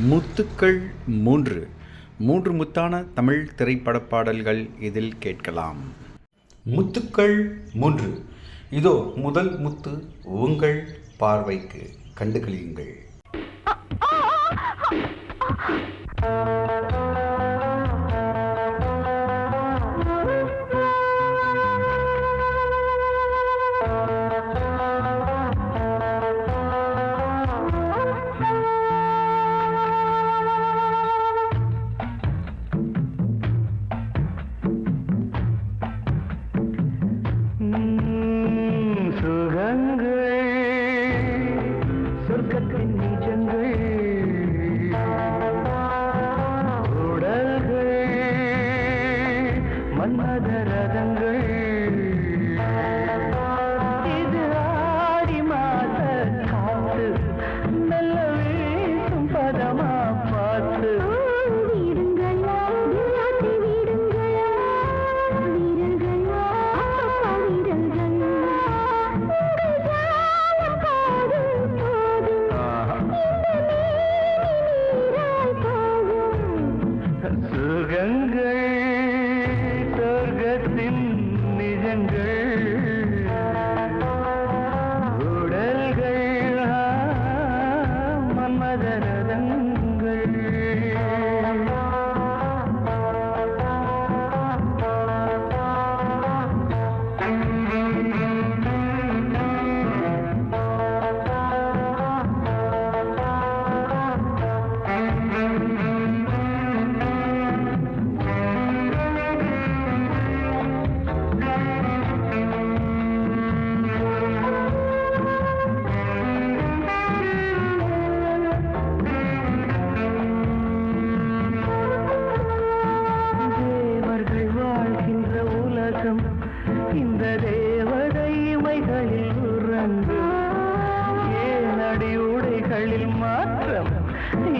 முத்துக்கள் மூன்று. மூன்று முத்தான தமிழ் திரைப்பட பாடல்கள் இதில் கேட்கலாம். முத்துக்கள் மூன்று. இதோ முதல் முத்து உங்கள் பார்வைக்கு கண்டுகளியுங்கள். நிஜங்கள்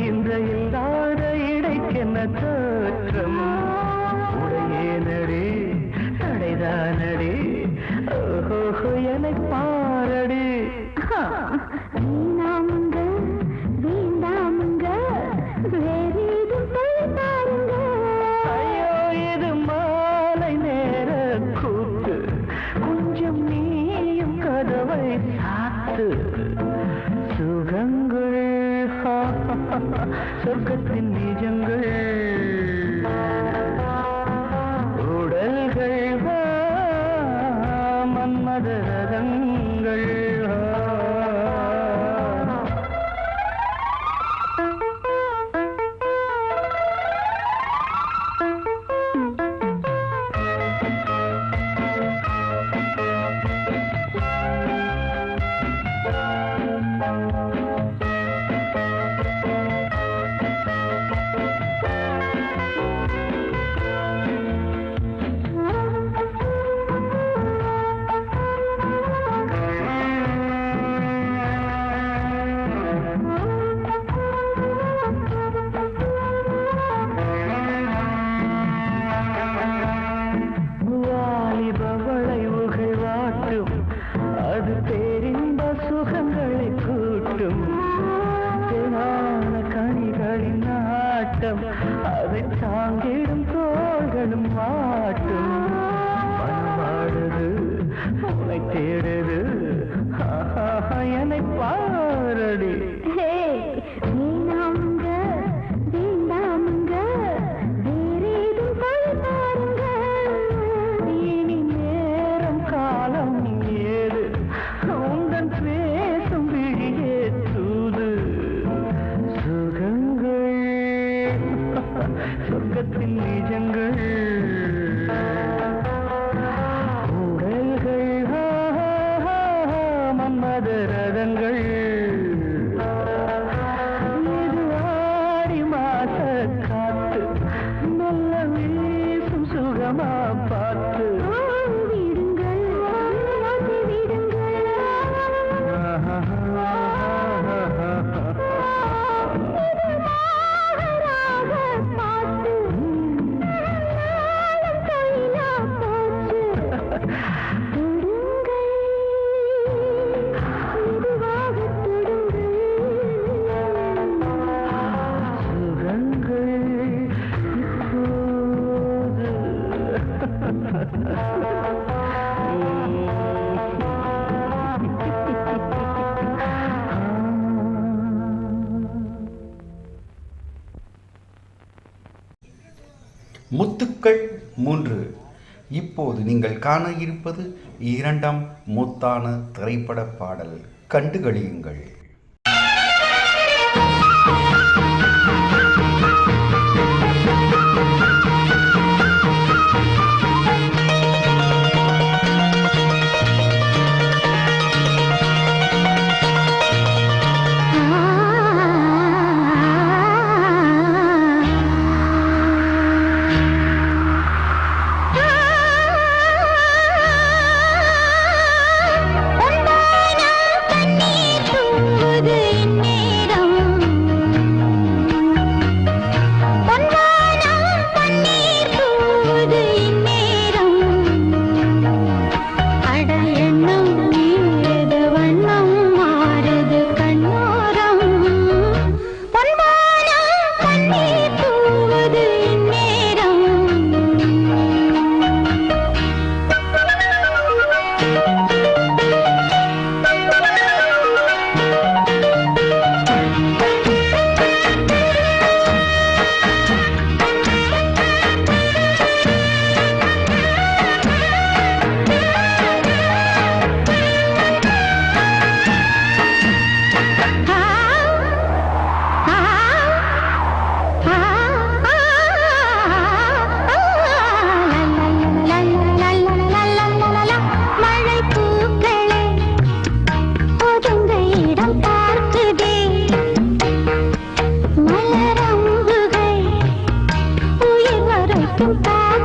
இந்த இல்லாத இடைக்கென்ன தோற்றம். உடையேனடி தடைதானடி ஓஹோ என்னை பாரடி. வேண்டாமுங்க வேறேதும் போய் பாருங்க ஐயோ இது மாலை நேர கூத்து. கொஞ்சம் நீயும் கதவை சாத்து. சொர்க்கத்தின் நிஜங்கள் முத்துக்கள் மூன்று. இப்போது நீங்கள் காண இருப்பது இரண்டாம் முத்தான திரைப்பட பாடல். கண்டுகளியுங்கள். Come back.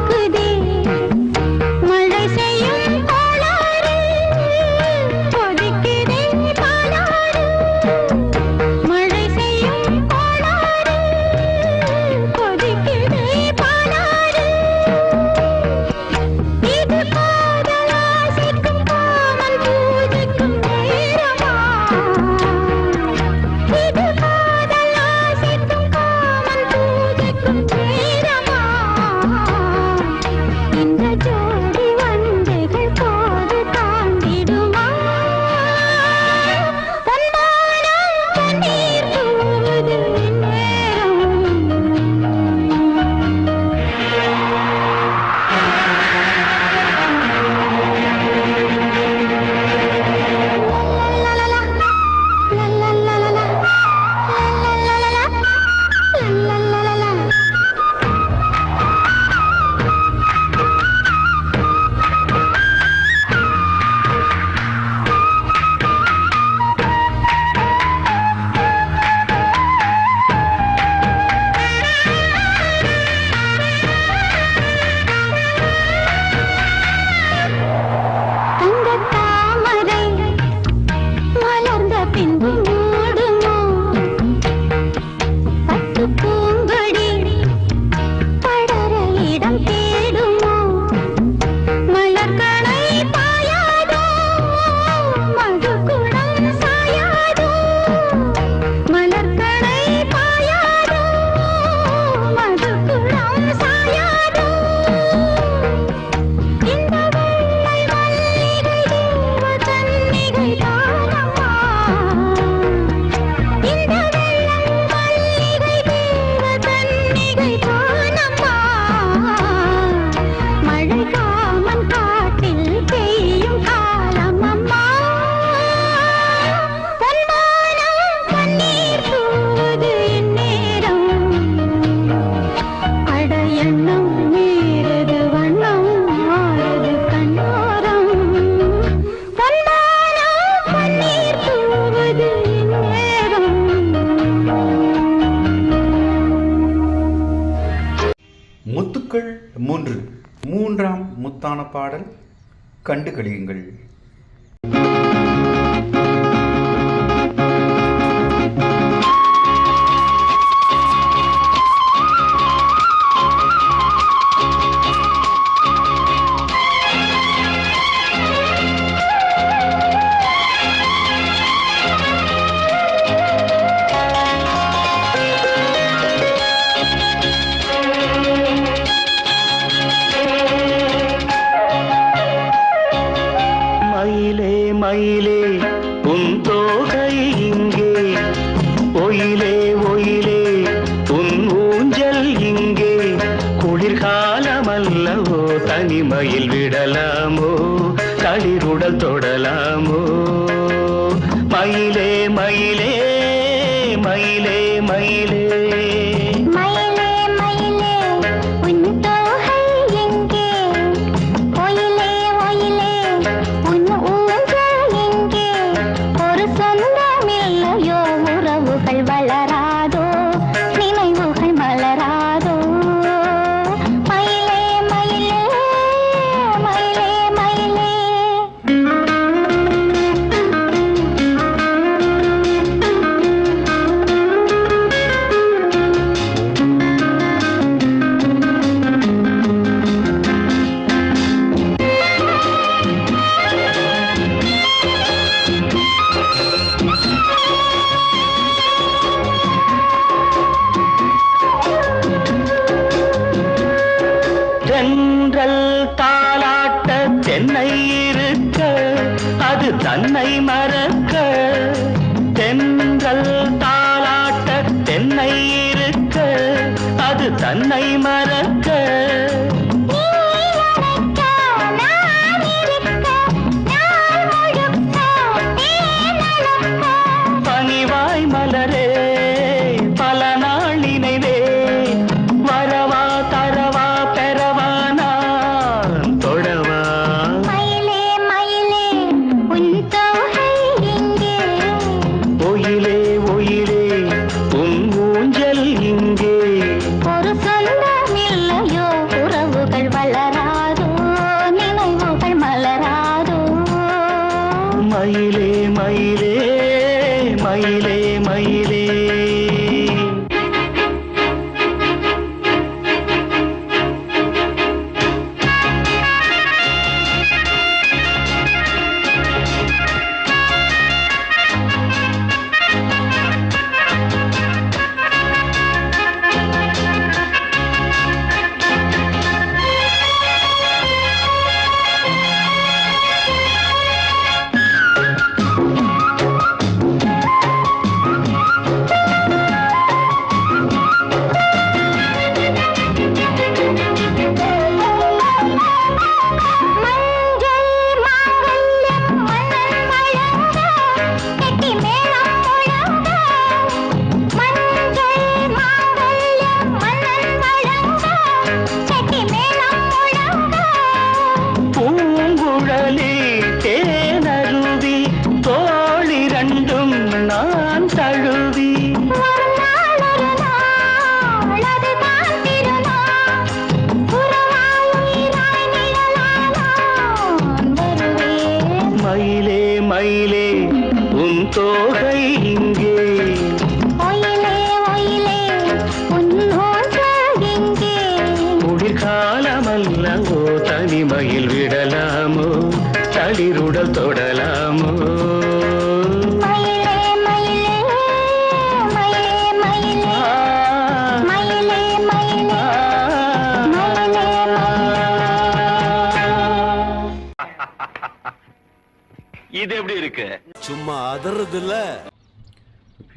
பாடல் கண்டு கழியுங்கள் மயிலே மயிலே உன் தோகை இங்கே. ஒயிலே ஒயிலே உன் ஊஞ்சல் இங்கே. குளிர்காலமல்லவோ தனிமையில் விடலாமோ களிருடல் தொட தன்னை மற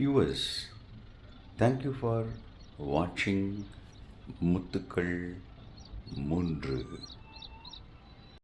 viewers, thank you for watching Muttukal Mundru.